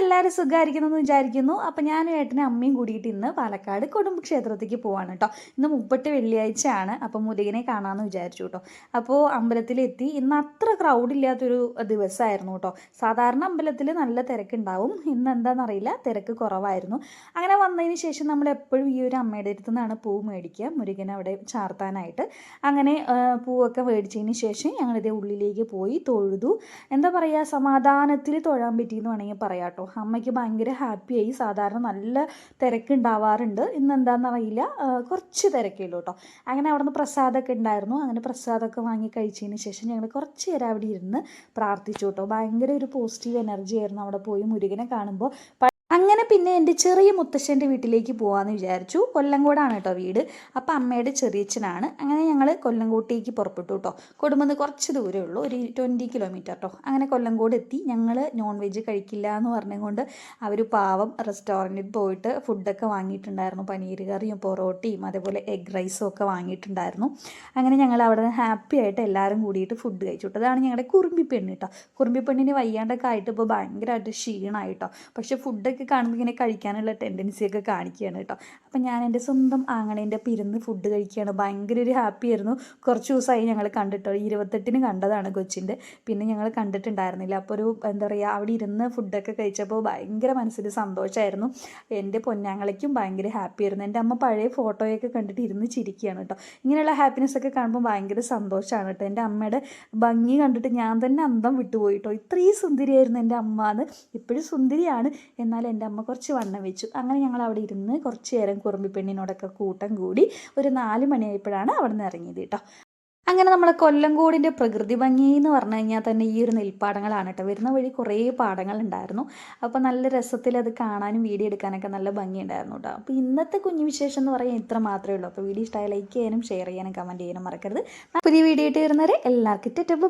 എല്ലാവരും സുഖമായിരിക്കുന്നു എന്ന് വിചാരിക്കുന്നു. അപ്പം ഞാനും ഏട്ടനും അമ്മയും കൂടിയിട്ട് ഇന്ന് പാലക്കാട് കൊടുമ്പ് ക്ഷേത്രത്തിലേക്ക് പോവാണ് കേട്ടോ ഇന്ന് മുപ്പട്ട് വെള്ളിയാഴ്ചയാണ്. അപ്പം മുരുകനെ കാണാമെന്ന് വിചാരിച്ചു കേട്ടോ അപ്പോൾ അമ്പലത്തിലെത്തി. ഇന്ന് അത്ര ക്രൗഡ് ഇല്ലാത്തൊരു ദിവസമായിരുന്നു കേട്ടോ സാധാരണ അമ്പലത്തിൽ നല്ല തിരക്കുണ്ടാവും. ഇന്ന് എന്താണെന്നറിയില്ല തിരക്ക് കുറവായിരുന്നു. അങ്ങനെ വന്നതിന് ശേഷം നമ്മൾ എപ്പോഴും ഈ ഒരു അമ്മയുടെ അടുത്ത് നിന്നാണ് പൂ മേടിക്കുക. മുരുകൻ അവിടെ ചാർത്താനായിട്ട്. അങ്ങനെ പൂവൊക്കെ മേടിച്ചതിന് ശേഷം ഞങ്ങളിതേ ഉള്ളിലേക്ക് പോയി തൊഴുതു. എന്താ പറയുക സമാധാനത്തിൽ തൊഴാൻ പറ്റിയെന്ന് വേണമെങ്കിൽ പറയാം കേട്ടോ അമ്മയ്ക്ക് ഭയങ്കര ഹാപ്പിയായി സാധാരണ നല്ല തിരക്കുണ്ടാവാറുണ്ട്. ഇന്ന് എന്താണെന്ന് അറിയില്ല കുറച്ച് തിരക്കുള്ളൂ കേട്ടോ അങ്ങനെ അവിടെ നിന്ന് പ്രസാദമൊക്കെ ഉണ്ടായിരുന്നു. അങ്ങനെ പ്രസാദമൊക്കെ വാങ്ങി കഴിച്ചതിന് ശേഷം ഞങ്ങൾ കുറച്ച് നേരം അവിടെ ഇരുന്ന് പ്രാർത്ഥിച്ചു കേട്ടോ ഭയങ്കര ഒരു പോസിറ്റീവ് എനർജി ആയിരുന്നു അവിടെ പോയി മുരുകനെ കാണുമ്പോൾ. അങ്ങനെ പിന്നെ എന്റെ ചെറിയ മുത്തശ്ശന്റെ വീട്ടിലേക്ക് പോകാമെന്ന് വിചാരിച്ചു. കൊല്ലങ്കോടാണ് കേട്ടോ വീട്. അപ്പം അമ്മയുടെ ചെറിയച്ഛനാണ്. അങ്ങനെ ഞങ്ങൾ കൊല്ലങ്കോട്ടേക്ക് പുറപ്പെട്ടു കേട്ടോ. കൊടുമ്പെന്ന് കുറച്ച് ദൂരമേ ഉള്ളൂ. ഒരു ട്വന്റി കിലോമീറ്റർ കേട്ടോ അങ്ങനെ കൊല്ലങ്കോട് എത്തി. ഞങ്ങൾ നോൺ വെജ് കഴിക്കില്ല എന്ന് പറഞ്ഞുകൊണ്ട് അവർ പാവം റെസ്റ്റോറന്റിൽ പോയിട്ട് ഫുഡൊക്കെ വാങ്ങിയിട്ടുണ്ടായിരുന്നു. പനീർ കറിയും പൊറോട്ടയും അതേപോലെ എഗ് റൈസും ഒക്കെ വാങ്ങിയിട്ടുണ്ടായിരുന്നു. അങ്ങനെ ഞങ്ങൾ അവിടെ ഹാപ്പി ആയിട്ട് എല്ലാവരും കൂടിയിട്ട് ഫുഡ് കഴിച്ചു കേട്ടോ. അതാണ് ഞങ്ങളുടെ കുറുമ്പി പെണ്ണ് കേട്ടോ. കുറുമ്പി പെണ്ണിന് വയ്യാണ്ടൊക്കെ ആയിട്ട് ഇപ്പോൾ ഭയങ്കരമായിട്ട് ക്ഷീണമായിട്ടോ പക്ഷേ ഫുഡൊക്കെ കാണുമ്പോൾ ഇങ്ങനെ കഴിക്കാനുള്ള ടെൻഡൻസി ഒക്കെ കാണിക്കുകയാണ് കേട്ടോ അപ്പം ഞാൻ എന്റെ സ്വന്തം ആങ്ങളേന്റെ പിരുന്ന് ഫുഡ് കഴിക്കുകയാണ് ഭയങ്കര ഒരു ഹാപ്പി ആയിരുന്നു. കുറച്ച് ദിവസമായി ഞങ്ങൾ കണ്ടിട്ടോ. ഇരുപത്തെട്ടിന് കണ്ടതാണ് കൊച്ചിന്റെ. പിന്നെ ഞങ്ങൾ കണ്ടിട്ടുണ്ടായിരുന്നില്ല. അപ്പോൾ ഒരു എന്താ പറയുക അവിടെ ഇരുന്ന് ഫുഡൊക്കെ കഴിച്ചപ്പോൾ ഭയങ്കര മനസ്സിൽ സന്തോഷമായിരുന്നു എന്റെ പൊന്നാങ്ങളയ്ക്കും ഭയങ്കര ഹാപ്പി ആയിരുന്നു. എന്റെ അമ്മ പഴയ ഫോട്ടോയൊക്കെ കണ്ടിട്ട് ഇരുന്ന് ചിരിക്കുകയാണ് കേട്ടോ ഇങ്ങനെയുള്ള ഹാപ്പിനെസ് ഒക്കെ കാണുമ്പോൾ ഭയങ്കര സന്തോഷമാണ് കേട്ടോ എന്റെ അമ്മയുടെ ഭംഗി കണ്ടിട്ട് ഞാൻ തന്നെ അന്തം വിട്ടുപോയിട്ടോ ഇത്രയും സുന്ദരിയായിരുന്നു എന്റെ അമ്മ എന്ന്. ഇപ്പോഴും സുന്ദരിയാണ്. എന്നാൽ എന്റെ അമ്മ കുറച്ച് വണ്ണം വെച്ചു. അങ്ങനെ ഞങ്ങൾ അവിടെ ഇരുന്ന് കുറച്ച് നേരം കുറുമ്പി പെണ്ണിനോടൊക്കെ കൂട്ടം കൂടി ഒരു നാല് മണിയായപ്പോഴാണ് അവിടെ നിന്ന് ഇറങ്ങിയത് കേട്ടോ. അങ്ങനെ നമ്മളെ കൊല്ലങ്കോടിന്റെ പ്രകൃതി ഭംഗി എന്ന് പറഞ്ഞു കഴിഞ്ഞാൽ തന്നെ ഈ ഒരു നെൽപ്പാടങ്ങളാണ് കേട്ടോ. വരുന്ന വഴി കുറേ പാടങ്ങൾ ഉണ്ടായിരുന്നു. അപ്പോൾ നല്ല രസത്തിൽ അത് കാണാനും വീഡിയോ എടുക്കാനൊക്കെ നല്ല ഭംഗിയുണ്ടായിരുന്നു കേട്ടോ. അപ്പോൾ ഇന്നത്തെ കുഞ്ഞു വിശേഷം എന്ന് പറയാൻ ഇത്ര മാത്രമേ ഉള്ളൂ. അപ്പോൾ വീഡിയോ ഇഷ്ടമായി ലൈക്ക് ചെയ്യാനും ഷെയർ ചെയ്യാനും കമന്റ് ചെയ്യാനും മറക്കരുത്. പുതിയ വീഡിയോ ഇട്ട് വരുന്നവരെ എല്ലാവർക്കും ടെറ്റപ്പ്.